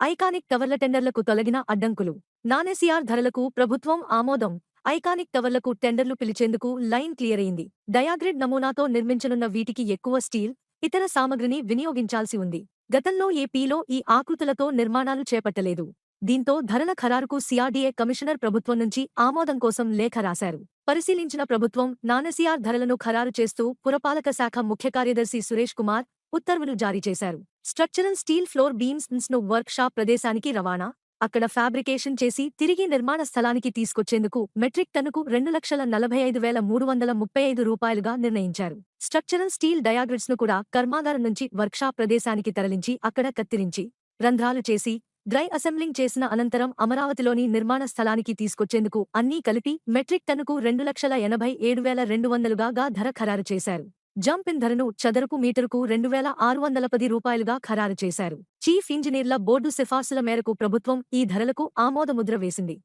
Iconic టవర్ల టెండర్లకు తొలగిన అడ్డంకులు. నానెసిఆర్ ధరలకు ప్రభుత్వం ఆమోదం. ఐకానిక్ టవర్లకు టెండర్లు పిలిచేందుకు లైన్ క్లియర్ అయింది. డయాగ్రిడ్ నమూనాతో నిర్మించనున్న వీటికి ఎక్కువ స్టీల్ ఇతర సామగ్రిని వినియోగించాల్సి ఉంది. గతంలో ఏపీలో ఈ ఆకృతులతో నిర్మాణాలు చేపట్టలేదు. దీంతో ధరల ఖరారుకు సిఆర్డీఏ కమిషనర్ ప్రభుత్వం నుంచి ఆమోదం కోసం లేఖ రాశారు. పరిశీలించిన ప్రభుత్వం నానసిఆర్ ధరలను ఖరారు చేస్తూ పురపాలక శాఖ ముఖ్య కార్యదర్శి సురేష్ కుమార్ ఉత్తర్వులు జారీ చేశారు. స్ట్రక్చరల్ స్టీల్ ఫ్లోర్ బీమ్స్ను వర్క్ షాప్ ప్రదేశానికి రవాణా అక్కడ ఫ్యాబ్రికేషన్ చేసి తిరిగి నిర్మాణ స్థలానికి తీసుకొచ్చేందుకు మెట్రిక్ టన్నుకు రెండు లక్షల నలభై ఐదు వేల మూడు వందల ముప్పై ఐదు రూపాయలుగా నిర్ణయించారు. స్ట్రక్చరల్ స్టీల్ డయాగ్రిడ్స్ను కూడా కర్మాగారం నుంచి వర్క్షాప్ ప్రదేశానికి తరలించి అక్కడ కత్తిరించి రంధ్రాలు చేసి డ్రై అసెంబ్లింగ్ చేసిన అనంతరం అమరావతిలోని నిర్మాణ స్థలానికి తీసుకొచ్చేందుకు అన్నీ కలిపి మెట్రిక్ టన్నుకు రెండు లక్షల ఎనభై ఏడు వేల రెండు వందలుగా ధర ఖరారు చేశారు. జంప్ ఇన్ ధరను చదరపు మీటరుకు రెండు వేల ఆరు వందల పది రూపాయలుగా ఖరారు చేశారు. చీఫ్ ఇంజనీర్ల బోర్డు సిఫార్సుల మేరకు ప్రభుత్వం ఈ ధరలకు ఆమోదముద్ర వేసింది.